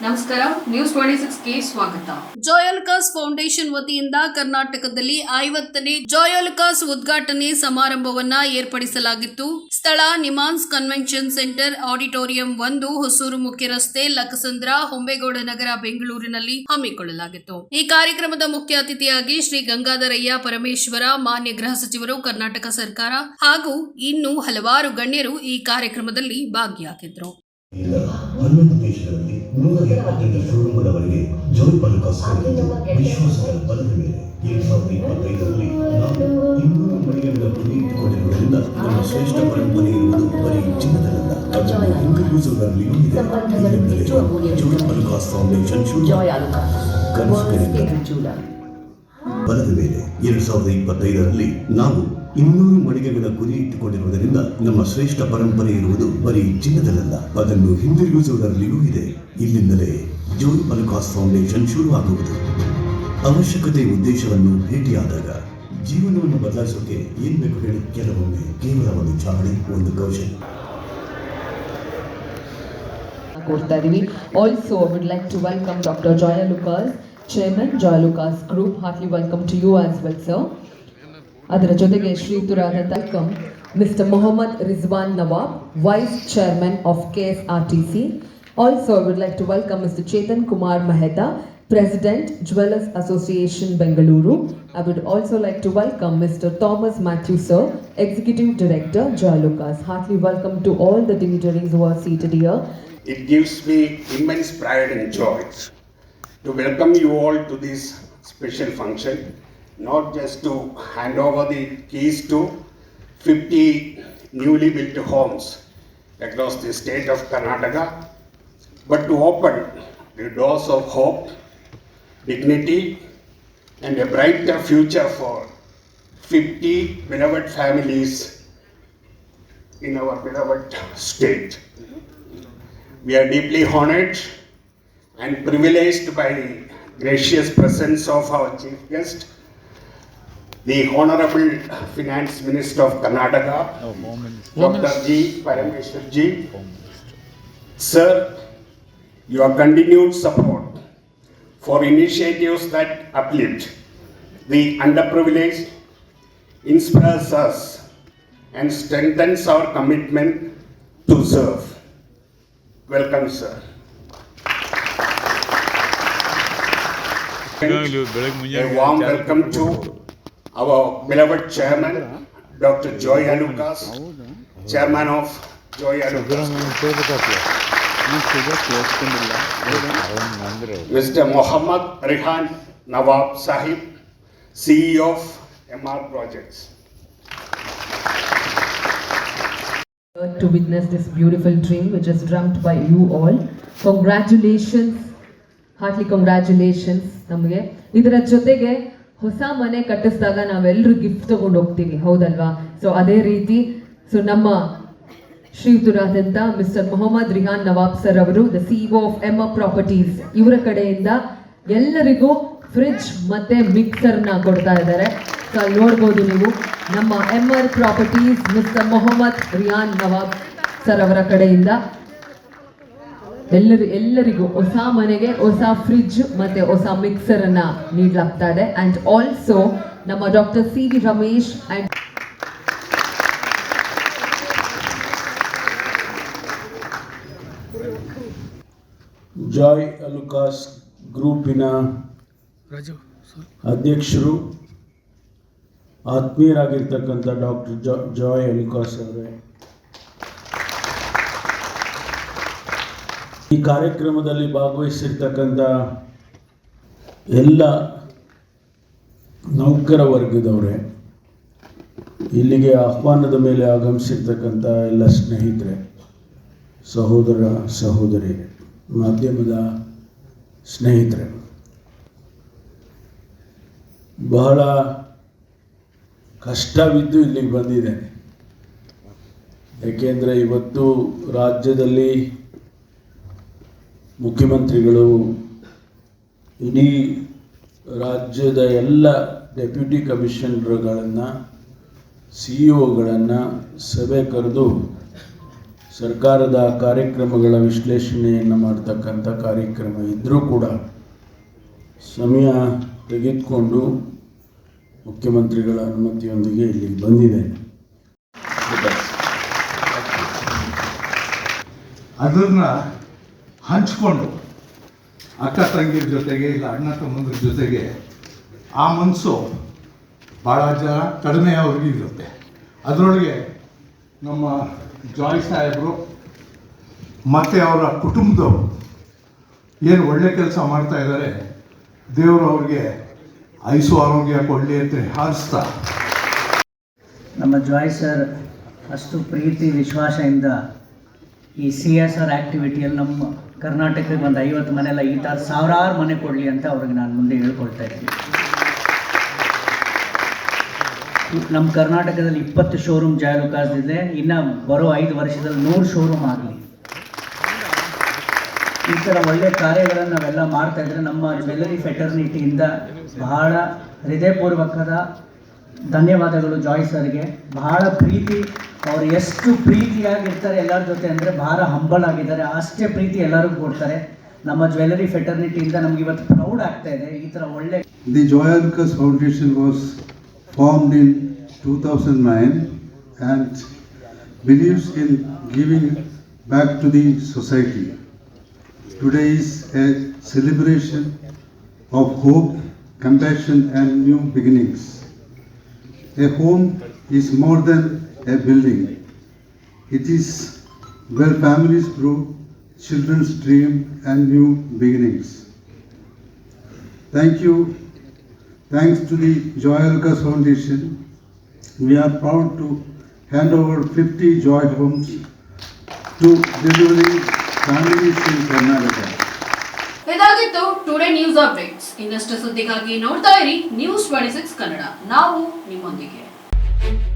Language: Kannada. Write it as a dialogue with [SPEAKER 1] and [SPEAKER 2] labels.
[SPEAKER 1] ನಮಸ್ಕಾರ ನ್ಯೂಸ್ ಟ್ವೆಂಟಿ ಸಿಕ್ಸ್ಗೆ ಸ್ವಾಗತ. ಜೋಯಲ್ಕಾಸ್ ಫೌಂಡೇಶನ್ ವತಿಯಿಂದ ಕರ್ನಾಟಕದಲ್ಲಿ ಐವತ್ತನೇ ಜೋಯಲ್ಕಾಸ್ ಉದ್ಘಾಟನೆ ಸಮಾರಂಭವನ್ನ ಏರ್ಪಡಿಸಲಾಗಿತ್ತು. ಸ್ಥಳ ನಿಮಾನ್ಸ್ ಕನ್ವೆನ್ಷನ್ ಸೆಂಟರ್ ಆಡಿಟೋರಿಯಂ ಒಂದು ಹೊಸೂರು ಮುಖ್ಯ ರಸ್ತೆ ಲಕಸಂದ್ರ ಹೊಂಬೇಗೌಡ ನಗರ ಬೆಂಗಳೂರಿನಲ್ಲಿ ಹಮ್ಮಿಕೊಳ್ಳಲಾಗಿತ್ತು. ಈ ಕಾರ್ಯಕ್ರಮದ ಮುಖ್ಯ ಅತಿಥಿಯಾಗಿ ಶ್ರೀ ಗಂಗಾಧರಯ್ಯ ಪರಮೇಶ್ವರ, ಮಾನ್ಯ ಗೃಹ ಸಚಿವರು ಕರ್ನಾಟಕ ಸರ್ಕಾರ ಹಾಗೂ ಇನ್ನೂ ಹಲವಾರು ಗಣ್ಯರು ಈ ಕಾರ್ಯಕ್ರಮದಲ್ಲಿ ಭಾಗಿಯಾಗಿದ್ದರು
[SPEAKER 2] ಈಗ ಹನ್ನೊಂದು ದೇಶಗಳಲ್ಲಿ ನೂರ ಎಪ್ಪತ್ತೆಂಟು ಶೋರೂಮ್ಗಳವರೆಗೆ ಜೋಯ್ ಬಲ್ಕಾಸ್ ಹೊಂದಿದ್ದು ವಿಶ್ವಾಸದ ಬಲದ ಮೇಲೆ ಎರಡ್ ಸಾವಿರದ ಇಪ್ಪತ್ತೈದರಲ್ಲಿ ನಾವು ಇನ್ನೂರು ಮಳಿಗೆಗಳ ಮನೆ ಇಟ್ಟುಕೊಂಡಿರುವುದರಿಂದ ನಮ್ಮ ಶ್ರೇಷ್ಠ ಪರಂಪರೆ ಇರುವುದು ಬರೀ ಚಿನ್ನದಲ್ಲ. ಅದನ್ನು ಹಿಂದಿರುಗಿಸುವುದರಲ್ಲಿಯೂ ಇದೆ ಜೋಯ್ ಫೌಂಡೇಶನ್. ಬಲದ ಮೇಲೆ ಎರಡ್ ಸಾವಿರದ ಇಪ್ಪತ್ತೈದರಲ್ಲಿ ನಾವು ಇನ್ನೂರು ಮಳಿಗೆಗಳ ಗುರಿ ಇಟ್ಟುಕೊಂಡಿರುವುದರಿಂದ ನಮ್ಮ ಶ್ರೇಷ್ಠ ಪರಂಪರೆ ಇರುವುದು ಬರೀ ಚಿನ್ನದಲ್ಲ ಅದನ್ನು ಹಿಂದಿರುಗಿಸುವುದರಲ್ಲಿಯೂ ಇದೆ. ಇಲ್ಲಿಂದಲೇ ಜೋಯ್ ಮಲಕಾಸ್ ಫೌಂಡೇಶನ್ ಶುರುವಾಗುವುದು. ಅವಶ್ಯಕತೆ ಉದ್ದೇಶವನ್ನು ಭೇಟಿಯಾದಾಗ ಜೀವನವನ್ನು ಬದಲಾಯಿಸೋಕೆ ಏನ್ ಬೇಕು ಹೇಳಿ ಕೆಲವೊಮ್ಮೆ ಕೇವಲ ಒಂದು ಚಾಳಿ ಒಂದು ಕೌಶಲ್ಯ.
[SPEAKER 3] ಕೊಡ್ತಾ ಇದೀವಿ also would like to welcome doctor Joy Alukkas chairman Joy Alukkas group heartily welcome to you as well sir ಅದರ ಜೊತೆಗೆ ಶ್ರೀಯುತರಾದ welcome mister Mohammed Rizwan Nawab vice chairman of K S R T C also would like to welcome mister Chetan Kumar Mehta President Jewelers Association Bengaluru. I would also like to welcome Mr. Thomas Matthew Sir, Executive Director Joy Lucas. Heartily welcome to all the dignitaries who are seated here.
[SPEAKER 4] It gives me immense pride and joy to welcome you all to this special function, not just to hand over the keys to 50 newly built homes across the state of Karnataka, but to open the doors of hope, dignity, and a brighter future for 50 beloved families in our beloved state. We are deeply honored and privileged by the gracious presence of our chief guest, the Honorable Finance Minister of Karnataka, Dr. G. Parameshwar Ji. Sir, your continued support for initiatives that uplift the underprivileged inspires us and strengthens our commitment to serve. Welcome, sir. A warm welcome to our beloved chairman, Dr. Joy Alukas, chairman of Joy Alukas. Mr. Mohammad Rihan Nawab Sahib, CEO of MR Projects.
[SPEAKER 3] To witness this beautiful dream which is dreamt by you all. Congratulations, heartily congratulations ನಮಗೆ ಇದರ ಜೊತೆಗೆ ಹೊಸ ಮನೆ ಕಟ್ಟಿಸಿದಾಗ ನಾವೆಲ್ಲರೂ ಗಿಫ್ಟ್ ತಗೊಂಡು ಹೋಗ್ತೀವಿ, ಹೌದಲ್ವಾ? ಸೊ ಅದೇ ರೀತಿ ಸೊ ನಮ್ಮ ಶ್ರೀಯುತರಾದಂಥ ಮಿಸ್ಟರ್ ಮೊಹಮ್ಮದ್ ರಿಹಾನ್ ನವಾಬ್ ಸರ್ ಅವರು the CEO of M properties ಇವರ ಕಡೆಯಿಂದ ಎಲ್ಲರಿಗೂ ಫ್ರಿಡ್ಜ್ ಮತ್ತೆ ಮಿಕ್ಸರ್ನ ಕೊಡ್ತಾ ಇದ್ದಾರೆ. ಸೊ ಅಲ್ಲಿ ನೋಡ್ಬೋದು ನೀವು, ನಮ್ಮ M R properties mister Mohammed Riyan Nawab sir ಅವರ ಕಡೆಯಿಂದ ಎಲ್ಲರಿ ಎಲ್ಲರಿಗೂ ಹೊಸ ಮನೆಗೆ ಹೊಸ ಫ್ರಿಜ್ ಮತ್ತೆ ಹೊಸ ಮಿಕ್ಸರ್ ಅನ್ನ ನೀಡಲಾಗ್ತಾ ಇದೆ ಅಂಡ್ ಆಲ್ಸೋ ನಮ್ಮ doctor C V Ramesh and
[SPEAKER 5] Joy Alukkas ಗ್ರೂಪಿನ ಅಧ್ಯಕ್ಷರು ಆತ್ಮೀಯರಾಗಿರ್ತಕ್ಕಂಥ ಡಾಕ್ಟರ್ ಜಾಯ್ ಅಲುಕಾಸ್ ಅವರೇ. ಈ ಕಾರ್ಯಕ್ರಮದಲ್ಲಿ ಭಾಗವಹಿಸಿರ್ತಕ್ಕಂಥ ಎಲ್ಲ ನೌಕರ ವರ್ಗದವರೇ, ಇಲ್ಲಿಗೆ ಆಹ್ವಾನದ ಮೇಲೆ ಆಗಮಿಸಿರ್ತಕ್ಕಂಥ ಎಲ್ಲ ಸ್ನೇಹಿತರೆ, ಸಹೋದರ ಸಹೋದರಿ, ಮಾಧ್ಯಮದ ಸ್ನೇಹಿತರೆ, ಬಹಳ ಕಷ್ಟವಿದ್ದು ಇಲ್ಲಿಗೆ ಬಂದಿದೆ ಏಕೆಂದರೆ ಇವತ್ತು ರಾಜ್ಯದಲ್ಲಿ ಮುಖ್ಯಮಂತ್ರಿಗಳು, ಇಡೀ ರಾಜ್ಯದ ಎಲ್ಲ ಡೆಪ್ಯೂಟಿ ಕಮಿಷನರ್ಗಳನ್ನು ಸಿ ಒಗಳನ್ನು ಸಭೆ ಕರೆದು ಸರ್ಕಾರದ ಕಾರ್ಯಕ್ರಮಗಳ ವಿಶ್ಲೇಷಣೆಯನ್ನು ಮಾಡ್ತಕ್ಕಂಥ ಕಾರ್ಯಕ್ರಮ ಇದ್ದರೂ ಕೂಡ ಸಮಯ ತೆಗೆದುಕೊಂಡು ಮುಖ್ಯಮಂತ್ರಿಗಳ ಅನುಮತಿಯೊಂದಿಗೆ ಇಲ್ಲಿಗೆ ಬಂದಿದೆ.
[SPEAKER 6] ಅದನ್ನು ಹಂಚ್ಕೊಂಡು ಅಕ್ಕ ತಂಗಿರ ಜೊತೆಗೆ ಇಲ್ಲ ಅಣ್ಣ ತಮ್ಮಂದ್ರ ಜೊತೆಗೆ ಆ ಮನಸ್ಸು ಭಾಳ ಜನ ಕಡಿಮೆ ಅವ್ರಿಗೆ ಇರುತ್ತೆ. ಅದರೊಳಗೆ ನಮ್ಮ ಜಾಯ್ ಸಾಹೇಬರು ಮತ್ತು ಅವರ ಕುಟುಂಬದವರು ಏನು ಒಳ್ಳೆ ಕೆಲಸ ಮಾಡ್ತಾ ಇದ್ದಾರೆ ದೇವರು ಅವ್ರಿಗೆ ಐಸು ಆರೋಗ್ಯ ಕೊಡಲಿ ಅಂತ ಹಾರಿಸ್ತಾ.
[SPEAKER 7] ನಮ್ಮ ಜಾಯ್ ಸರ್ ಅಷ್ಟು ಪ್ರೀತಿ, ವಿಶ್ವಾಸದಿಂದ ಈ ಸಿ ಎಸ್ ಆರ್ ಆ್ಯಕ್ಟಿವಿಟಿಯಲ್ಲಿ ನಮ್ಮ ಕರ್ನಾಟಕಕ್ಕೆ ಒಂದು ಐವತ್ತು ಮನೆಲ್ಲ ಈ ಥರ ಸಾವಿರಾರು ಮನೆ ಕೊಡಲಿ ಅಂತ ಅವ್ರಿಗೆ ನಾನು ಮುಂದೆ ಹೇಳ್ಕೊಳ್ತಾ ಇದ್ದೀನಿ. ನಮ್ಮ ಕರ್ನಾಟಕದಲ್ಲಿ ಇಪ್ಪತ್ತು ಶೋರೂಮ್ ಇದೆ ಇನ್ನು ಬರೋ ಐದು ವರ್ಷದಲ್ಲಿ ನೂರು ಶೋರೂಮ್ ಆಗಲಿ. ಈ ಥರ ಒಳ್ಳೆ ಕಾರ್ಯಗಳನ್ನು ನಾವೆಲ್ಲ ಮಾಡ್ತಾ ಇದ್ರೆ ನಮ್ಮ ಜ್ಯುವೆಲ್ಲರಿ ಫೆಟರ್ನಿಟಿಯಿಂದ ಬಹಳ ಹೃದಯಪೂರ್ವಕದ ಧನ್ಯವಾದಗಳು ಜಾಯ್ ಸರ್ಗೆ. ಬಹಳ ಪ್ರೀತಿ ಅವ್ರು ಎಷ್ಟು ಪ್ರೀತಿಯಾಗಿರ್ತಾರೆ ಎಲ್ಲರ ಜೊತೆ ಅಂದರೆ ಬಹಳ ಹಂಬಲ್ ಆಗಿದ್ದಾರೆ ಅಷ್ಟೇ ಪ್ರೀತಿ ಎಲ್ಲರಿಗೂ ಕೊಡ್ತಾರೆ ನಮ್ಮ ಜ್ಯುವೆಲ್ಲರಿ ಫೆಟರ್ನಿಟಿಯಿಂದ ನಮ್ಗೆ ಇವತ್ತು ಪ್ರೌಡ್ ಆಗ್ತಾ ಇದೆ ಈ ಥರ ಒಳ್ಳೆ
[SPEAKER 8] The Joy Lucas Foundation was formed in 2009 and believes in giving back to the society. Today is a celebration of hope, compassion, and new beginnings. A home is more than a building. It is where families grow, children's dream, and new beginnings. Thank you. Thanks to the Joy Lucas Foundation, we are proud to hand over 50 Joy homes to delivering families in Karnataka.
[SPEAKER 1] ಇದಾಗಿತ್ತು ಟುಡೇ ನ್ಯೂಸ್ ಅಪ್ಡೇಟ್ಸ್ ಇನ್ನಷ್ಟು ಸುದ್ದಿಗಾಗಿ ನೋಡ್ತಾ ಇರಿ ನ್ಯೂಸ್ ಟ್ವೆಂಟಿ ಸಿಕ್ಸ್ ಕನ್ನಡ ನಾವು ನಿಮ್ಮೊಂದಿಗೆ thank you